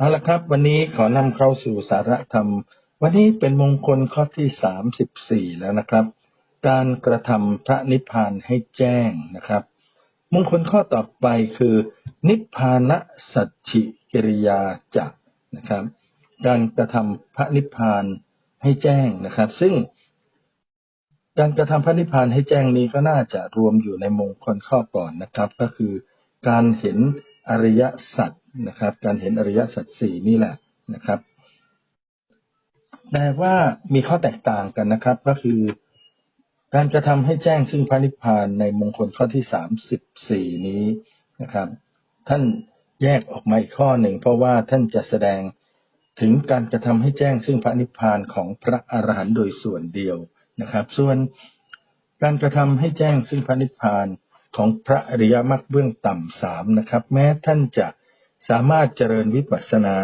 เอาละครับ วันนี้ขอนำเข้าสู่สาระธรรม วันนี้เป็นมงคลข้อที่สามสิบสี่แล้วนะครับ การกระทำพระนิพพานให้แจ้งนะครับ มงคลข้อต่อไปคือ นิพพานสัจฉิกิริยาจักนะครับ การกระทำพระนิพพานให้แจ้งนะครับ ซึ่ง การกระทำพระนิพพานให้แจ้งนี้ก็น่าจะรวมอยู่ในมงคลข้อก่อนนะครับ ก็คือ การเห็นอริยสัจ นะครับ การเห็นอริยสัจสี่นี่แหละนะครับ แต่ว่ามีข้อแตกต่างกันนะครับ ก็คือการกระทำให้แจ้งซึ่งพระนิพพานในมงคลข้อที่สามสิบสี่นี้นะครับ ท่านแยกออกมาอีกข้อหนึ่ง เพราะว่าท่านจะแสดงถึงการกระทำให้แจ้งซึ่งพระนิพพานของพระอรหันต์โดยส่วนเดียวนะครับ ส่วนการกระทำให้แจ้งซึ่งพระนิพพานของพระอริยมรรคเบื้องต่ำสามนะครับ แม้ท่านจะ สามารถเจริญวิปัสสนา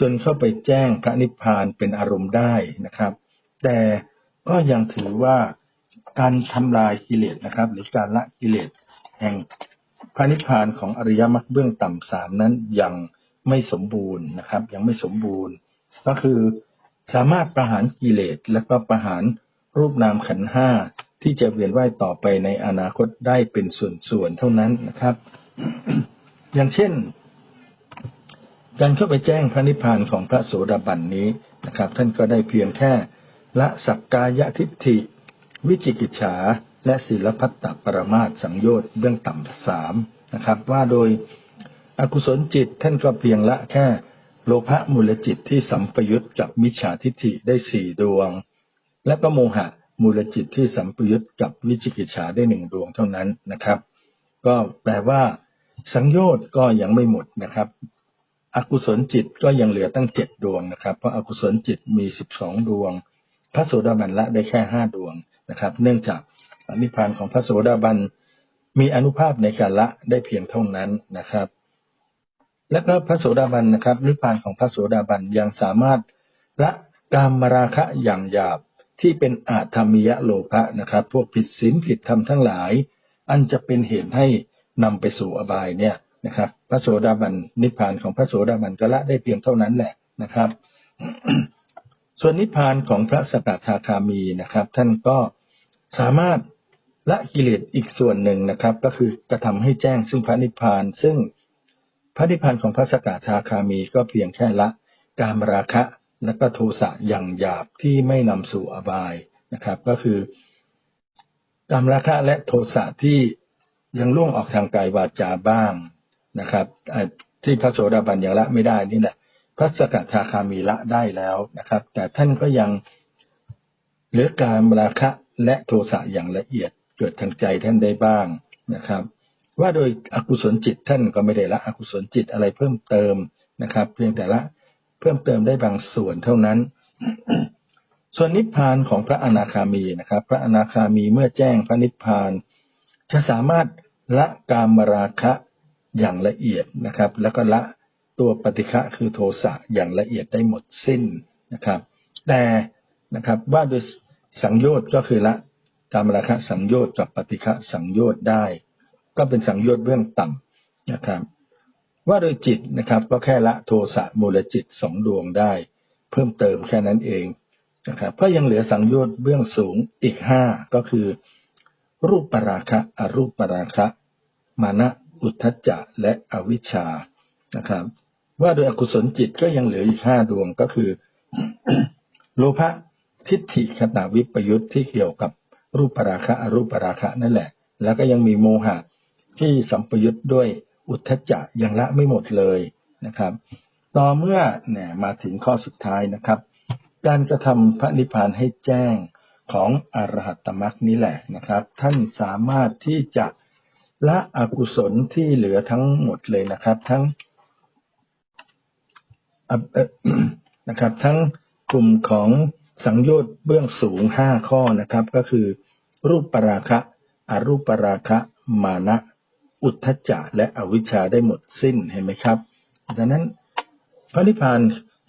จนเข้าไปแจ้งพระนิพพานเป็นอารมณ์ได้นะครับ แต่ก็ยังถือว่าการทำลายกิเลสนะครับ หรือการละกิเลสแห่งพระนิพพานของอริยมรรคเบื้องต่ำสามนั้นยังไม่สมบูรณ์นะครับ ยังไม่สมบูรณ์ ก็คือสามารถประหารกิเลสและก็ประหารรูปนามขันห้าที่จะเวียนว่ายต่อไปในอนาคตได้เป็นส่วนๆเท่านั้นนะครับ อย่างเช่น การเข้าไปแจ้งพระนิพพานของพระโสดาบันนี้นะครับ ท่านก็ได้เพียงแค่ละสักกายทิฏฐิ วิจิกิจฉา และศีลพัตตปรมาตสังโยชน์เบื้องต่ำสามนะครับ ว่าโดยอกุศลจิตท่านก็เพียงละแค่โลภะมูลจิตที่สัมปยุตกับมิจฉาทิฏฐิได้สี่ดวง และก็โมหะมูลจิตที่สัมปยุตกับวิจิกิจฉาได้หนึ่งดวงเท่านั้นนะครับ ก็แปลว่า สังโยชน์ก็ยังไม่หมดนะครับ อกุศลจิตก็ยังเหลือตั้งเจ็ดดวงนะครับ เพราะอากุศลจิตมีสิบสองดวง พระโสดาบันละได้แค่ห้าดวงนะครับ เนื่องจากอนิพพานของพระโสดาบันมีอนุภาพในการละได้เพียงเท่านั้นนะครับ และก็พระโสดาบันนะครับ นิพพานของพระโสดาบันยังสามารถละกามราคะอย่างหยาบที่เป็นอาธรรมิยะโลภะนะครับ พวกผิดศีลผิดธรรมทั้งหลาย อันจะเป็นเหตุให้นำไปสู่อบายเนี่ยนะครับ ระโสดาบันนิพพานของพระโสดาบันก็ละได้เพียงเท่านั้นแหละนะครับ ส่วนนิพพานของพระสกทาคามีนะครับ ท่านก็สามารถละกิเลสอีกส่วนหนึ่งนะครับ ก็คือกระทำให้แจ้งซึ่งพระนิพพาน ซึ่งพระนิพพานของพระสกทาคามีก็เพียงแค่ละการมราคะและก็โทสะอย่างหยาบที่ไม่นำสู่อบายนะครับ ก็คือกามราคะและโทสะที่ยังล่วงออกทางกายวาจาบ้าง นะครับที่พระโสดาบันยังละไม่ได้นี่แหละพระสกทาคามีละได้แล้วนะครับ แต่ท่านก็ยังเหลือการมราคะและโทสะอย่างละเอียดเกิดทางใจท่านได้บ้างนะครับ ว่าโดยอกุศลจิตท่านก็ไม่ได้ละอกุศลจิตอะไรเพิ่มเติมนะครับ เพียงแต่ละเพิ่มเติมได้บางส่วนเท่านั้น ส่วนนิพพานของพระอนาคามีนะครับ พระอนาคามีเมื่อแจ้งพระนิพพาน จะสามารถละกามราคะ อย่างละเอียดนะครับ แล้วก็ละตัวปฏิฆะคือโทสะอย่างละเอียดได้หมดสิ้นนะครับ แต่นะครับว่าโดยสังโยชน์ก็คือละกามราคะสังโยชน์กับปฏิฆะสังโยชน์ได้ ก็เป็นสังโยชน์เบื้องต่ำนะครับ ว่าโดยจิตนะครับก็แค่ละโทสะมูลจิตสองดวงได้ เพิ่มเติมแค่นั้นเองนะครับก็ยังเหลือสังโยชน์เบื้องสูงอีกห้าก็คือ รูปปราคะอรูปปราคะ มานะ อุทธัจจะและอวิชชานะครับ ว่าโดยอกุศลจิตก็ยังเหลืออีกห้าดวงก็คือ โลภะทิฏฐิขณะวิปยุทธ์ที่เกี่ยวกับรูปปราคะอรูปปราคะนั่นแหละ แล้วก็ยังมีโมหะที่สัมปยุทธ์ด้วยอุทธัจจะยังละไม่หมดเลยนะครับ ต่อเมื่อเนี่ยมาถึงข้อสุดท้ายนะครับ การกระทำพระนิพพานให้แจ้งของอรหัตตมรักนี้แหละนะครับ ท่านสามารถที่จะ ละอกุศลที่เหลือทั้งหมดเลยนะครับ ทั้งนะครับ ทั้งกลุ่มของสังโยชน์เบื้องสูงห้าข้อนะครับ ก็คือ รูปปราคะ อรูปปราคะ มานะ อุทธจะและอวิชชาได้หมดสิ้นเห็นไหมครับดังนั้นพระนิพพาน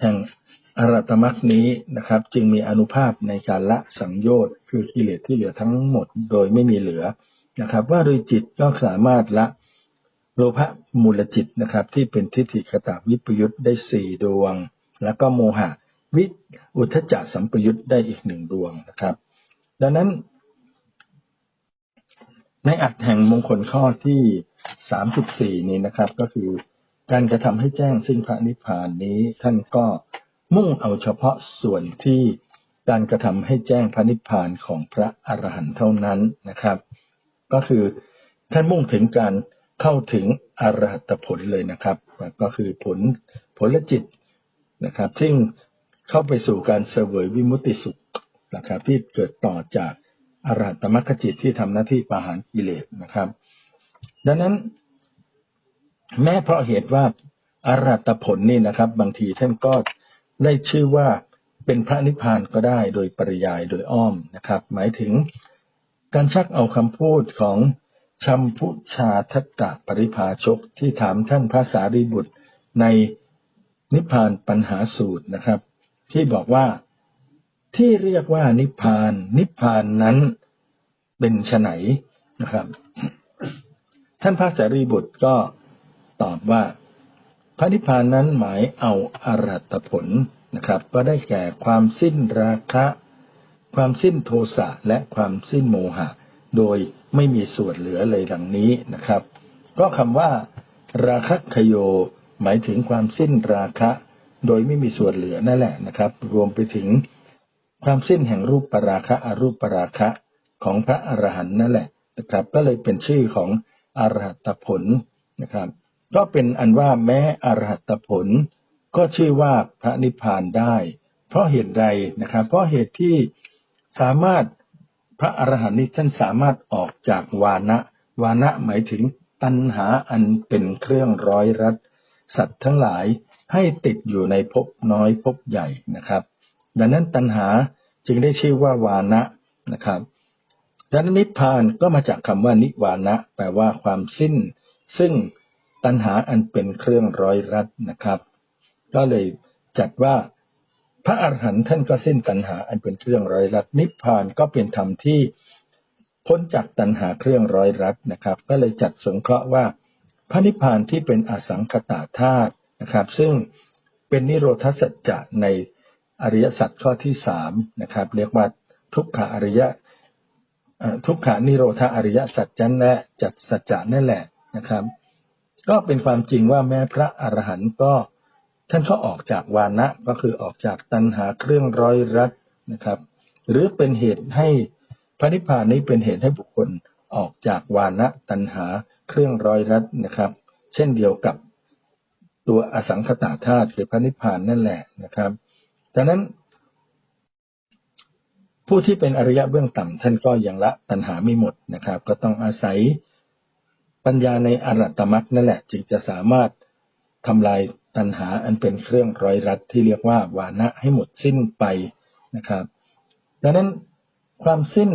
แห่งอรัตมรักนี้นะครับ จึงมีอนุภาพในการละสังโยชน์คือกิเลสที่เหลือทั้งหมดโดยไม่มีเหลือ นะครับ ว่าโดยจิตก็สามารถละโลภะมูลจิตนะครับ ที่เป็นทิฏฐิคตาวิปยุตได้สี่ดวง แล้วก็โมหะวิอุทจจะสัมปยุตได้อีกหนึ่งดวงนะครับ ดังนั้น ในอัดแห่งมงคลข้อที่สามสิบสี่นี้นะครับ ก็คือการกระทำให้แจ้งซึ่งพระนิพพานนี้ท่านก็มุ่งเอาเฉพาะส่วนที่การกระทำให้แจ้งพระนิพพานของพระอรหันต์เท่านั้นนะครับ ก็คือท่านมุ่งถึงการเข้าถึงอรหัตผลเลยนะครับ ก็คือผลผลจิตนะครับซึ่งเข้าไปสู่การเสวยวิมุตติสุขนะครับที่เกิดต่อจากอรหัตมรรคจิตที่ทำหน้าที่ปาหารกิเลสนะครับ ดังนั้น แม้เพราะเหตุว่าอารัตผลนี่นะครับ บางทีท่านก็ได้ชื่อว่าเป็นพระนิพพานก็ได้โดยปริยายโดยอ้อมนะครับ หมายถึง การชักเอาคำพูดของชัมพุชาทัตตะปริภาชกที่ถามท่านพระสารีบุตรในนิพพานปัญหาสูตรนะครับ ที่บอกว่าที่เรียกว่านิพพาน นิพพานนั้นเป็นไฉนนะครับ ท่านพระสารีบุตรก็ตอบว่า พระนิพพานนั้นหมายเอาอารัตผลนะครับ ก็ได้แก่ความสิ้นราคะ ความสิ้นโทสะและความสิ้นโมหะ โดยไม่มีส่วนเหลือเลยดังนี้นะครับ ก็คำว่า ราคะคโย หมายถึงความสิ้นราคะ โดยไม่มีส่วนเหลือนั่นแหละนะครับ รวมไปถึงความสิ้นแห่งรูปปราคะอรูปปราคะของพระอรหันต์นั่นแหละนะครับ ก็เลยเป็นชื่อของอรหัตผลนะครับ ก็เป็นอันว่าแม้อรหัตผล ก็ชื่อว่าพระนิพพานได้ เพราะเหตุใดนะครับ เพราะเหตุที่ สามารถพระอรหันต์นี้ท่านสามารถออกจากวานะ วานะหมายถึงตัณหาอันเป็นเครื่องร้อยรัดสัตว์ทั้งหลายให้ติดอยู่ในภพน้อยภพใหญ่นะครับ ดังนั้นตัณหาจึงได้ชื่อว่าวานะนะครับดังนั้นนิพพานก็มาจากคำว่านิวานะ แปลว่าความสิ้น ซึ่งตัณหาอันเป็นเครื่องร้อยรัดนะครับ ก็เลยจัดว่า พระอรหันต์ท่านก็สิ้นตัณหาอันเป็นเครื่องร้อยรัดนิพพานก็เป็นธรรมที่พ้นจากตัณหาเครื่องร้อยรัดนะครับ ก็เลยจัดสงเคราะห์ว่าพระนิพพานที่เป็นอสังขตาธาตุนะครับ ซึ่งเป็นนิโรธสัจจะในอริยสัจข้อที่สามนะครับ เรียกว่าทุกขาอริยะทุกขานิโรธาอริยสัจจันแหละจัดสัจจะนั่นแหละนะครับ ก็เป็นความจริงว่าแม้พระอรหันต์ก็ ท่านก็ออกจากวานะก็คือออกจากตัณหาเครื่องร้อยรัดนะครับ หรือเป็นเหตุให้พระนิพพานนี้เป็นเหตุให้บุคคลออกจากวานะตัณหาเครื่องร้อยรัดนะครับ เช่นเดียวกับตัวอสังขตาธาตุหรือพระนิพพานนั่นแหละนะครับดังนั้น ผู้ที่เป็นอริยะเบื้องต่ำท่านก็ยังละตัณหาไม่หมดนะครับ ก็ต้องอาศัยปัญญาในอรัตตมรรคนั่นแหละ จึงจะสามารถทำลาย ตัณหาอันเป็นเครื่องร้อยรัดที่เรียกว่าวานะให้หมดสิ้นไปนะครับ ดังนั้นความสิ้น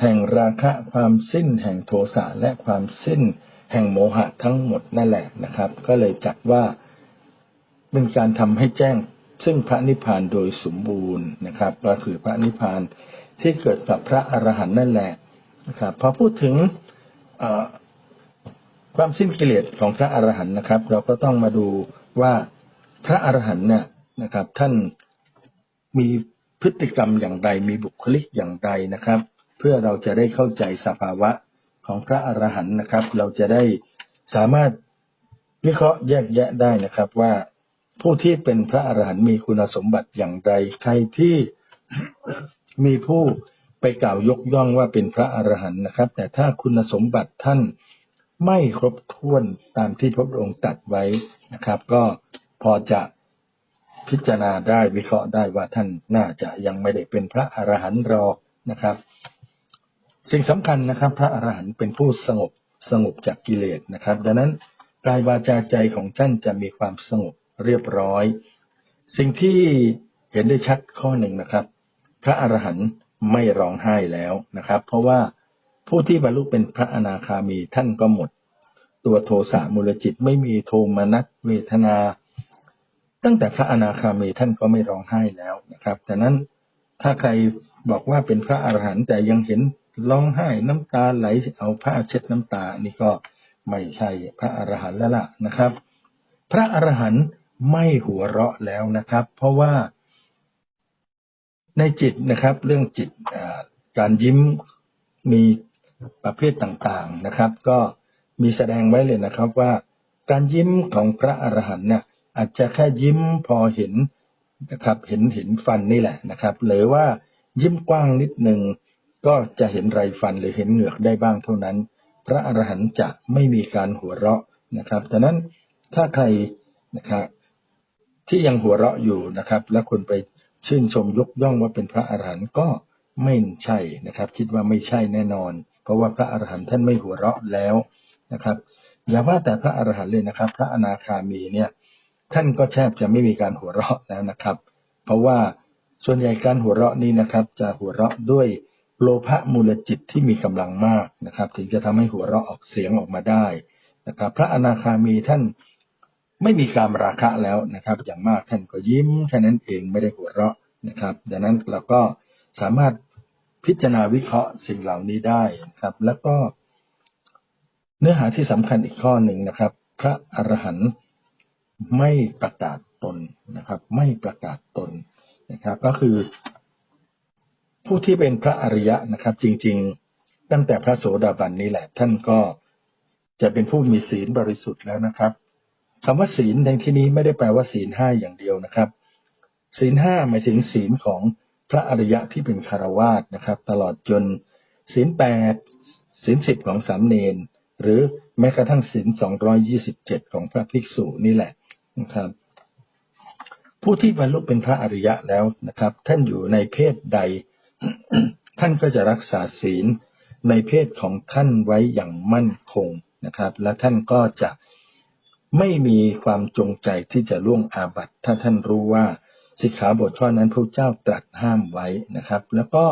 แห่งราคะความสิ้นแห่งโทสะและความสิ้นแห่งโมหะทั้งหมดนั่นแหละนะครับ ก็เลยจัดว่าเป็นการทำให้แจ้งซึ่งพระนิพพานโดยสมบูรณ์นะครับ ก็คือพระนิพพานที่เกิดกับพระอรหันต์นั่นแหละนะครับพอพูดถึง ความสิ้นกิเลสของพระอรหันต์นะครับ เราก็ต้องมาดูว่าพระอรหันต์เนี่ยนะครับ ท่านมีพฤติกรรมอย่างใดมีบุคลิกอย่างใดนะครับ เพื่อเราจะได้เข้าใจสภาวะของพระอรหันต์นะครับ เราจะได้สามารถวิเคราะห์แยกแยะได้นะครับว่าผู้ที่เป็นพระอรหันต์มีคุณสมบัติอย่างใดใครที่มีผู้ไปกล่าวยกย่องว่าเป็นพระอรหันต์นะครับ แต่ถ้าคุณสมบัติท่าน ไม่ครบถ้วนตามที่พระองค์ตัดไว้นะครับ ก็พอจะพิจารณาได้วิเคราะห์ได้ว่าท่านน่าจะยังไม่ได้เป็นพระอรหันต์รอกนะครับ สิ่งสำคัญนะครับ พระอรหันต์เป็นผู้สงบสงบจากกิเลสนะครับ ดังนั้นกายวาจาใจของท่านจะมีความสงบเรียบร้อย สิ่งที่เห็นได้ชัดข้อหนึ่งนะครับ พระอรหันต์ไม่ร้องไห้แล้วนะครับ เพราะว่า ผู้ที่บรรลุเป็นพระอนาคามีท่านก็หมด ตัวโทสะมูลจิตไม่มีโทมนัสเวทนา ตั้งแต่พระอนาคามีท่านก็ไม่ร้องไห้แล้วนะครับแต่นั้นถ้าใครบอกว่าเป็นพระอรหันต์แต่ยังเห็นร้องไห้น้ำตาไหลเอาผ้าเช็ดน้ำตานี่ก็ไม่ใช่พระอรหันต์แล้วล่ะนะครับ พระอรหันต์ไม่หัวเราะแล้วนะครับ เพราะว่าในจิตนะครับ เรื่องจิตการยิ้มมี ประเภทต่างๆนะครับ ก็มีแสดงไว้เลยนะครับว่าการยิ้มของพระอรหันต์เนี่ยอาจจะแค่ยิ้มพอเห็นนะครับ เห็นเห็นฟันนี่แหละนะครับ หรือว่ายิ้มกว้างนิดหนึ่งก็จะเห็นไรฟันหรือเห็นเหงือกได้บ้างเท่านั้น พระอรหันต์จะไม่มีการหัวเราะนะครับดังนั้นถ้าใครนะครับที่ยังหัวเราะอยู่นะครับ และคุณไปชื่นชมยกย่องว่าเป็นพระอรหันต์ก็ไม่ใช่นะครับ คิดว่าไม่ใช่แน่นอน เพราะว่าพระอรหันต์ท่านไม่หัวเราะแล้วนะครับอย่าว่าแต่พระอรหันต์เลยนะครับ พระอนาคามีเนี่ย ท่านก็แทบจะไม่มีการหัวเราะแล้วนะครับ เพราะว่าส่วนใหญ่การหัวเราะนี้นะครับ จะหัวเราะด้วยโลภะมูลจิตที่มีกำลังมากนะครับ ถึงจะทำให้หัวเราะออกเสียงออกมาได้นะครับ พระอนาคามีท่านไม่มีการราคะแล้วนะครับ อย่างมากท่านก็ยิ้มแค่นั้นเองไม่ได้หัวเราะนะครับ ดังนั้นเราก็สามารถ พิจารณาวิเคราะห์สิ่งเหล่านี้ได้ครับ แล้วก็เนื้อหาที่สำคัญอีกข้อหนึ่งนะครับ พระอรหันต์ไม่ประกาศตนนะครับ ไม่ประกาศตนนะครับ ก็คือ ผู้ที่เป็นพระอริยะนะครับ จริง ๆ ตั้งแต่พระโสดาบันนี้แหละ ท่านก็จะเป็นผู้มีศีลบริสุทธิ์แล้วนะครับคำว่าศีลในที่นี้ไม่ได้แปลว่าศีลห้าอย่างเดียวนะครับ ศีลห้าหมายถึงศีลของ พระอริยะที่เป็นคารวาสนะครับ ตลอดจนศีลแปดศีลสิบของสามเณรหรือแม้กระทั่งศีลสองร้อยยี่สิบเจ็ดของพระภิกษุนี่แหละนะครับ ผู้ที่บรรลุเป็นพระอริยะแล้วนะครับ ท่านอยู่ในเพศใด ท่านก็จะรักษาศีลในเพศของท่านไว้อย่างมั่นคงนะครับ และท่านก็จะไม่มีความจงใจที่จะล่วงอาบัติถ้าท่านรู้ว่า สิกขาบทข้อนั้นพระเจ้าตรัสห้ามไว้นะครับ แล้วก็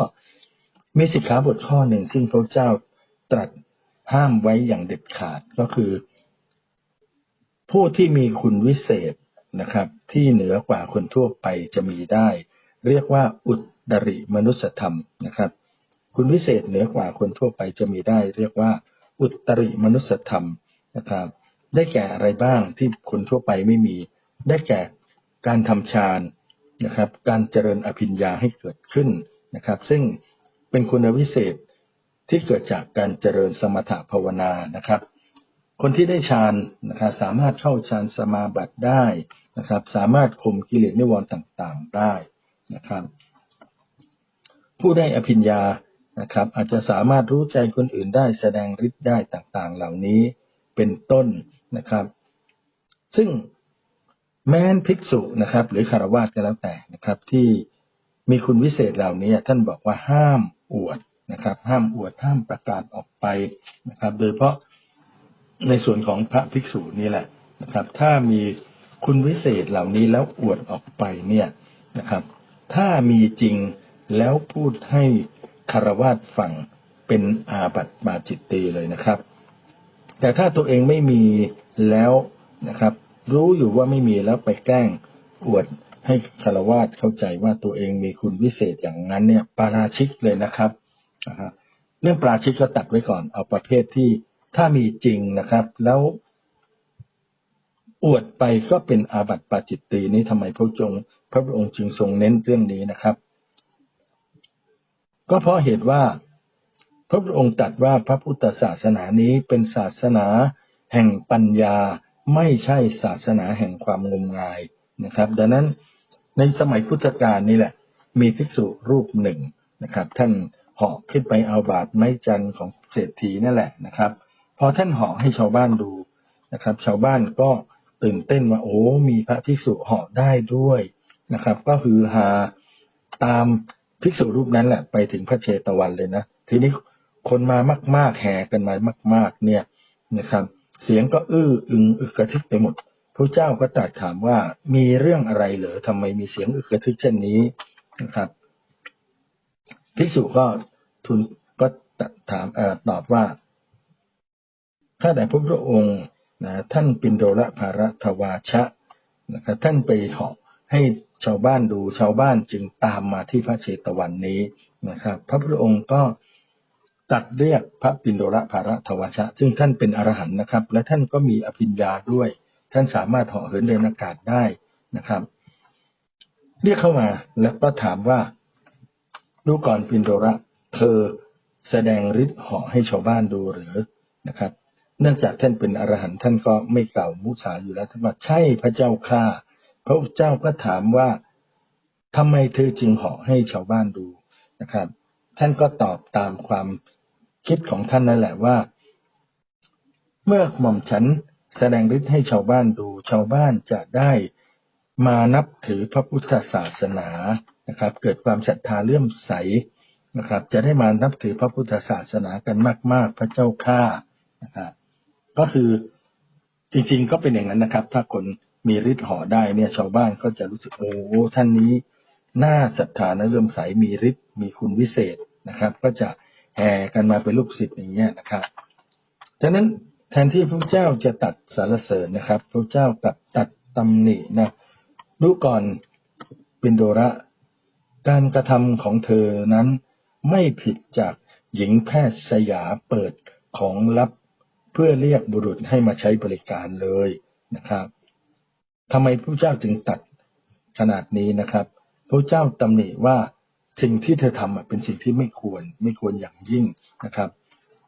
มีสิกขาบทข้อหนึ่งซึ่งพระเจ้าตรัสห้ามไว้อย่างเด็ดขาดก็คือ ผู้ที่มีคุณวิเศษนะครับ ที่เหนือกว่าคนทั่วไปจะมีได้ เรียกว่าอุตริมนุสธรรมนะครับ คุณวิเศษเหนือกว่าคนทั่วไปจะมีได้ เรียกว่า อุตริมนุสธรรมนะครับ ได้แก่อะไรบ้างที่คนทั่วไปไม่มี ได้แก่การทำฌาน นะครับ การเจริญอภิญญาให้เกิดขึ้นนะครับ ซึ่งเป็นคุณวิเศษที่เกิดจากการเจริญสมถภาวนานะครับ คนที่ได้ฌานนะครับสามารถเข้าฌานสมาบัติได้นะครับ สามารถข่มกิเลสนิวรณ์ต่างๆได้นะครับ ผู้ได้อภิญญานะครับ อาจจะสามารถรู้ใจคนอื่นได้แสดงฤทธิ์ได้ต่างๆ เหล่านี้เป็นต้นนะครับ ซึ่ง แม้นภิกษุนะครับ หรือคารวะก็แล้วแต่นะครับ ที่มีคุณวิเศษเหล่านี้ท่านบอกว่าห้ามอวดนะครับ ห้ามอวดห้ามประกาศออกไปนะครับ โดยเพราะในส่วนของพระภิกษุนี่แหละนะครับ ถ้ามีคุณวิเศษเหล่านี้แล้วอวดออกไปเนี่ยนะครับ ถ้ามีจริงแล้วพูดให้คารวะฟังเป็นอาบัติมาจิตตีเลยนะครับ แต่ถ้าตัวเองไม่มีแล้วนะครับ รู้อยู่ว่าไม่มีแล้วไปแกล้งอวดให้คารวาสเข้าใจว่าตัวเองมีคุณวิเศษอย่างนั้นเนี่ยปาราชิกเลยนะครับเรื่องปราชิกก็ตัดไว้ก่อน เอาประเภทที่ถ้ามีจริงนะครับ แล้วอวดไปก็เป็นอาบัติปาจิตตีนี้ทำไมพระจงพระองค์จึงทรงเน้นเรื่องนี้นะครับ ก็เพราะเหตุว่าพระองค์ตรัสว่าพระพุทธศาสนานี้เป็นศาสนาแห่งปัญญา ไม่ใช่ศาสนาแห่งความงมงายนะครับ ดังนั้นในสมัยพุทธกาลนี่แหละ มีภิกษุรูปหนึ่งนะครับ ท่านเหาะขึ้นไปเอาบาดไม้จันทร์ของเศรษฐีนั่นแหละนะครับพอท่านเหาะให้ชาวบ้านดูนะครับ ชาวบ้านก็ตื่นเต้นว่าโอ้มีพระภิกษุเหาะได้ด้วยนะครับ ก็คือหาตามภิกษุรูปนั้นแหละไปถึงพระเชตวันเลยนะ ทีนี้คนมามาก ๆแห่กันมามาก ๆ เนี่ยนะครับ เสียงก็อื้ออึงอึกกระทึกไปหมดพระเจ้าก็ตรัสถามว่ามีเรื่องอะไรเหรอทำไมมีเสียงอึกกระทึกเช่นนี้นะครับภิกษุก็ทูลก็ถามอตอบว่าข้าแต่พระพุทธองค์นะท่านปินโดระภารทวาชะนะครับท่านไปเหาะให้ชาวบ้านดูชาวบ้านจึงตามมาที่พระเชตวันนี้นะครับ พระพุทธองค์ก็ ตัดเรียกพระปินโดระภาระทวชะ ซึ่งท่านเป็นอรหันต์นะครับ และท่านก็มีอภิญญาด้วย ท่านสามารถเหาะเหินเดินอากาศได้นะครับ เรียกเข้ามาแล้วก็ถามว่าดูก่อนปินโดระ เธอแสดงฤทธิ์เหาะให้ชาวบ้านดูหรือนะครับ เนื่องจากท่านเป็นอรหันต์ท่านก็ไม่เก่ามุสาอยู่แล้วท่านว่าใช่พระเจ้าข้าพระเจ้าก็ถามว่าทำไมเธอจึงเหาะให้ชาวบ้านดูนะครับ ท่านก็ตอบตามความ คิดของท่านนั่นแหละว่า เมื่อหม่อมฉันแสดงฤทธิ์ให้ชาวบ้านดูชาวบ้านจะได้มานับถือพระพุทธศาสนานะครับ เกิดความศรัทธาเลื่อมใสนะครับ จะได้มานับถือพระพุทธศาสนากันมาก ๆ พระเจ้าข้านะครับก็คือจริง ๆ ก็เป็นอย่างนั้นนะครับ ถ้าคนมีฤทธิ์ห่อได้เนี่ยชาวบ้านก็จะรู้สึกโอ้ท่านนี้น่าศรัทธานะเลื่อมใสมีฤทธิ์มีคุณวิเศษนะครับ ก็จะ แห่กันมาเป็นลูกศิษย์อย่างเงี้ยนะครับดังนั้นแทนที่พระเจ้าจะตัดสารเสริญนะครับ พระเจ้ากับตัดตำหนินะดูก่อนปินโดระ การกระทำของเธอนั้นไม่ผิดจากหญิงแพทย์สยาเปิดของลับเพื่อเรียกบุรุษให้มาใช้บริการเลยนะครับทำไมพระเจ้าจึงตัดขนาดนี้นะครับพระเจ้าตำหนิว่า สิ่งที่เธอทำเป็นสิ่งที่ไม่ควร ไม่ควรอย่างยิ่งนะครับ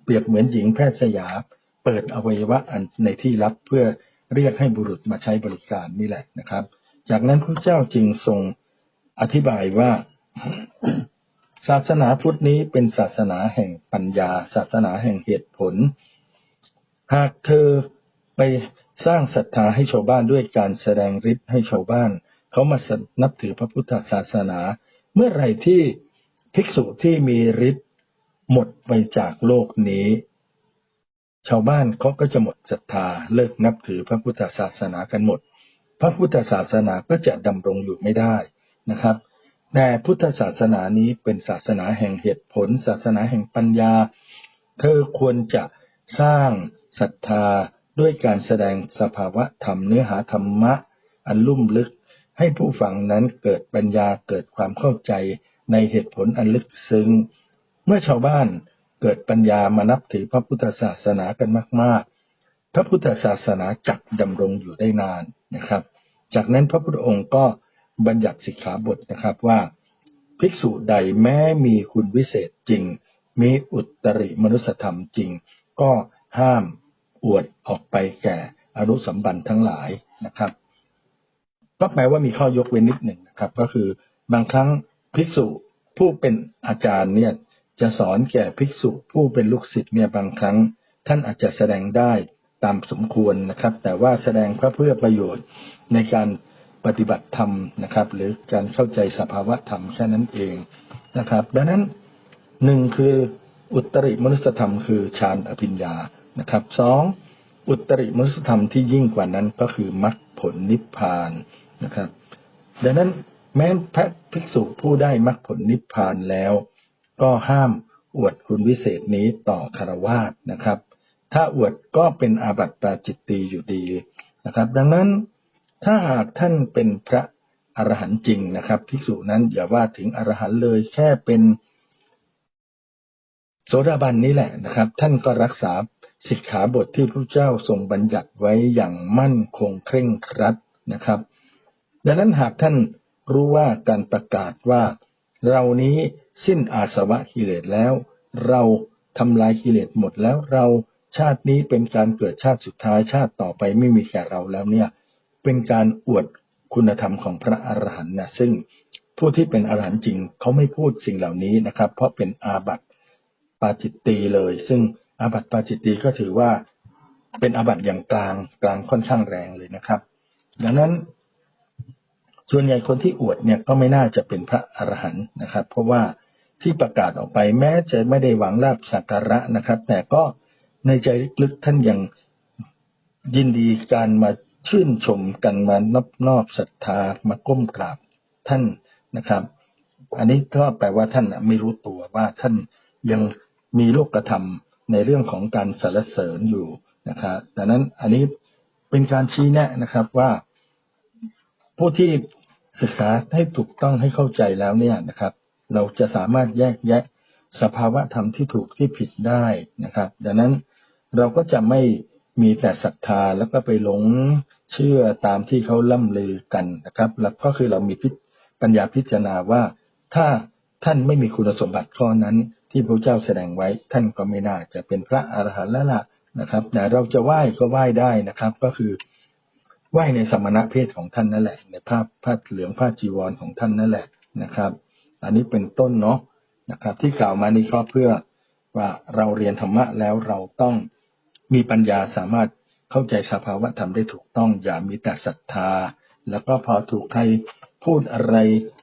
เปรียบเหมือนหญิงแพทย์สยาม เปิดอวัยวะอันในที่ลับเพื่อเรียกให้บุรุษมาใช้บริการนี่แหละนะครับ จากนั้นพระเจ้าจึงทรงอธิบายว่า ศาสนาพุทธนี้เป็นศาสนาแห่งปัญญา ศาสนาแห่งเหตุผล หากเธอไปสร้างศรัทธาให้ชาวบ้านด้วยการแสดงฤทธิ์ให้ชาวบ้าน เขามานับถือพระพุทธศาสนา เมื่อไหร่ที่ภิกษุที่มีฤทธิ์หมดไปจากโลกนี้ ชาวบ้านเขาก็จะหมดศรัทธาเลิกนับถือพระพุทธศาสนากันหมด พระพุทธศาสนาก็จะดำรงอยู่ไม่ได้นะครับแต่พุทธศาสนานี้เป็นศาสนาแห่งเหตุผล ศาสนาแห่งปัญญา เธอควรจะสร้างศรัทธาด้วยการแสดงสภาวะธรรมเนื้อหาธรรมะ อันลุ่มลึก ให้ผู้ฟังนั้นเกิดปัญญาเกิดความเข้าใจในเหตุผลอันลึกซึ้ง เมื่อชาวบ้านเกิดปัญญามานับถือพระพุทธศาสนากันมาก ๆ พระพุทธศาสนาจักดำรงอยู่ได้นานนะครับ จากนั้นพระพุทธองค์ก็บัญญัติสิกขาบทนะครับว่า ภิกษุใดแม้มีคุณวิเศษจริง มีอุตริมนุสธรรมจริง ก็ห้ามอวดออกไปแก่อนุสัมบันทั้งหลายนะครับ ก็แปลว่ามีข้อยกเว้นนิดหนึ่งนะครับ ก็คือบางครั้งภิกษุผู้เป็นอาจารย์เนี่ยจะสอนแก่ภิกษุผู้เป็นลูกศิษย์เนี่ยบางครั้ง ท่านอาจจะแสดงได้ตามสมควรนะครับ แต่ว่าแสดงเพื่อประโยชน์ในการปฏิบัติธรรมนะครับ หรือการเข้าใจสภาวะธรรมแค่นั้นเองนะครับ ดังนั้นหนึ่งคืออุตริมนุสธรรมคือฌานอภิญญานะครับสองอุตริมนุสธรรมที่ยิ่งกว่านั้นก็คือมรรคผลนิพพาน นะครับ ดังนั้นแม้พระภิกษุผู้ได้มรรคผลนิพพานแล้ว ก็ห้ามอวดคุณวิเศษนี้ต่อคารวาสนะครับ ถ้าอวดก็เป็นอาบัติปาจิตตีอยู่ดีนะครับ ดังนั้นถ้าหากท่านเป็นพระอรหันต์จริงนะครับ ภิกษุนั้นอย่าว่าถึงอรหันต์เลยแค่เป็นโสดาบันนี้แหละนะครับ ท่านก็รักษาสิกขาบทที่พระเจ้าทรงบัญญัติไว้อย่างมั่นคงเคร่งครัดนะครับ ดังนั้นหากท่านรู้ว่าการประกาศว่า เรานี้สิ้นอาสวะกิเลสแล้ว เราทำลายกิเลสหมดแล้วเราชาตินี้เป็นการเกิดชาติสุดท้ายชาติต่อไปไม่มีแก่เราแล้วเนี่ย เป็นการอวดคุณธรรมของพระอรหันต์นะซึ่งผู้ที่เป็นอรหันต์จริงเขาไม่พูดสิ่งเหล่านี้นะครับ เพราะเป็นอาบัติปาจิตตีเลย ซึ่งอาบัติปาจิตตีก็ถือว่าเป็นอาบัติอย่างกลางกลางค่อนข้างแรงเลยนะครับ ดังนั้น ส่วนใหญ่คนที่อวดเนี่ยก็ไม่น่าจะเป็นพระอรหันต์นะครับ เพราะว่าที่ประกาศออกไปแม้จะไม่ได้หวังลาบสักการะนะครับ แต่ก็ในใจลึกๆท่านยังยินดีการมาชื่นชมกันมานอบนอบศรัทธามาก้มกราบท่านนะครับ อันนี้ก็แปลว่าท่านไม่รู้ตัวว่าท่านยังมีโลกธรรมในเรื่องของการสรรเสริญอยู่นะครับดังนั้นอันนี้เป็นการชี้แนะนะครับว่าผู้ที่ ศึกษาให้ถูกต้องให้เข้าใจแล้วเนี่ยนะครับ เราจะสามารถแยกแยะสภาวะธรรมที่ถูกที่ผิดได้นะครับ ดังนั้นเราก็จะไม่มีแต่ศรัทธาแล้วก็ไปหลงเชื่อตามที่เขาล่ำลือกันนะครับแล้วก็คือเรามีปัญญาพิจารณาว่า ถ้าท่านไม่มีคุณสมบัติข้อนั้น ที่พระเจ้าแสดงไว้ท่านก็ไม่น่าจะเป็นพระอรหันต์แล้วล่ะนะครับแต่เราจะไหว้ก็ไหว้ได้นะครับ ก็คือ ไหว้ในสมณะเพศของท่านนั่นแหละ ในผ้าผ้าเหลืองผ้าจีวรของท่านนั่นแหละนะครับ อันนี้เป็นต้นเนาะนะครับ ที่กล่าวมานี้ก็เพื่อว่าเราเรียนธรรมะแล้วเราต้องมีปัญญาสามารถเข้าใจสภาวะธรรมได้ถูกต้องอย่ามีแต่ศรัทธา แล้วก็พอถูกใครพูดอะไร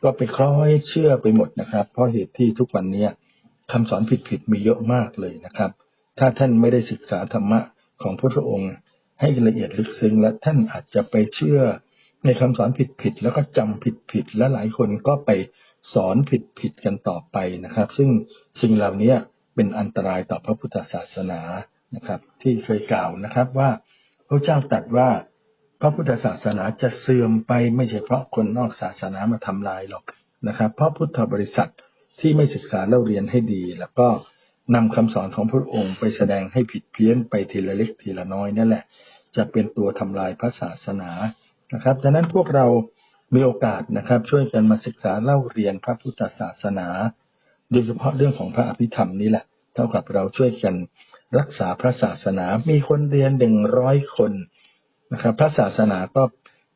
ก็ไปคล้อยเชื่อไปหมดนะครับ เพราะเหตุที่ทุกวันนี้คำสอนผิดๆมีเยอะมากเลยนะครับ ถ้าท่านไม่ได้ศึกษาธรรมะของพระองค์ ให้ละเอียดลึกซึ้งและท่านอาจจะไปเชื่อในคำสอนผิดๆแล้วก็จำผิดๆและหลายคนก็ไปสอนผิดๆกันต่อไปนะครับ ซึ่งสิ่งเหล่านี้เป็นอันตรายต่อพระพุทธศาสนานะครับ ที่เคยกล่าวนะครับว่าพระเจ้าตรัสว่าพระพุทธศาสนาจะเสื่อมไปไม่ใช่เพราะคนนอกศาสนามาทำลายหรอกนะครับ เพราะพุทธบริษัทที่ไม่ศึกษาเล่าเรียนให้ดี แล้วก็ นำคำสอนของพระองค์ไปแสดงให้ผิดเพี้ยนไปทีละเล็กทีละน้อยนั่นแหละ จะเป็นตัวทำลายพระศาสนานะครับดังนั้นพวกเรามีโอกาสนะครับ ช่วยกันมาศึกษาเล่าเรียนพระพุทธศาสนา โดยเฉพาะเรื่องของพระอภิธรรมนี่แหละ เท่ากับเราช่วยกันรักษาพระศาสนา มีคนเรียนหนึ่งร้อยคนนะครับ พระศาสนาก็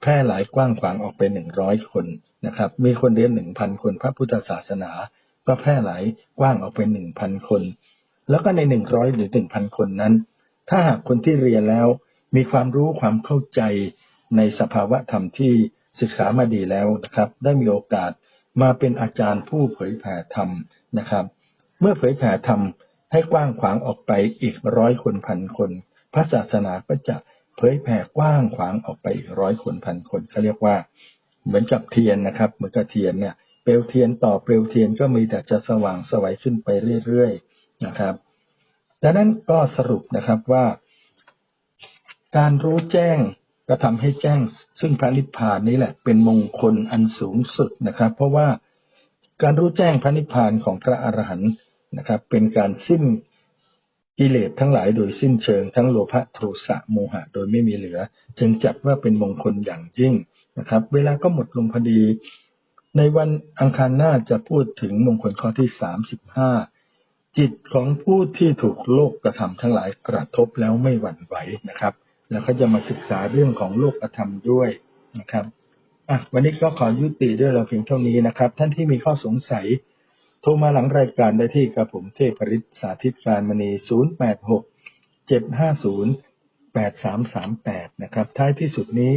แพร่หลายกว้างขวางออกไปหนึ่งร้อยคนนะครับ มีคนเรียนหนึ่งพันคน พระพุทธศาสนา ก็แพร่หลายกว้างออกไปหนึ่งพันคน แล้วก็ในหนึ่งร้อยหรือหนึ่งพันคนนั้น ถ้าหากคนที่เรียนแล้วมีความรู้ความเข้าใจในสภาวะธรรมที่ศึกษามาดีแล้วนะครับ ได้มีโอกาสมาเป็นอาจารย์ผู้เผยแผ่ธรรมนะครับ เมื่อเผยแผ่ธรรมให้กว้างขวางออกไปอีกร้อยคนพันคน พระศาสนาก็จะเผยแผ่กว้างขวางออกไปอีกร้อยคนพันคนเขาเรียกว่า เหมือนกับเทียนนะครับ เหมือนกับเทียนเนี่ย เปลวเทียนต่อเปลวเทียนก็มีแต่จะสว่างสวัยขึ้นไปเรื่อยๆนะครับดังนั้นก็สรุปนะครับว่า การรู้แจ้งก็ทำให้แจ้ง ซึ่งพระนิพพานนี้แหละเป็นมงคลอันสูงสุดนะครับ เพราะว่าการรู้แจ้งพระนิพพานของพระอรหันต์นะครับ เป็นการสิ้นกิเลสทั้งหลายโดยสิ้นเชิงทั้งโลภะโทสะโมหะโดยไม่มีเหลือ จึงจัดว่าเป็นมงคลอย่างยิ่งนะครับ เวลาก็หมดลงพอดี ในวันอังคารหน้าจะพูดถึงมงคลข้อที่สามสิบห้าจิตของผู้ที่ถูกโลกกระทำทั้งหลายกระทบแล้วไม่หวั่นไหวนะครับ แล้วก็จะมาศึกษาเรื่องของโลกกระทำด้วยนะครับอะวันนี้ก็ขอยุติด้วยเราเพียงเท่านี้นะครับ ท่านที่มีข้อสงสัย โทรมาหลังรายการได้ที่กระผมเทพริศสาธิตการมณี 0 8 6 7 5 0 8 3 3 8 นะครับ ท้ายที่สุดนี้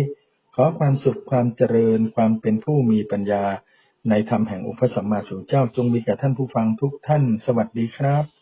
ขอความสุขความเจริญความเป็นผู้มีปัญญา ในธรรมแห่งองค์พระสัมมาสัมพุทธเจ้าจงมีแก่ท่านผู้ฟังทุกท่าน สวัสดีครับ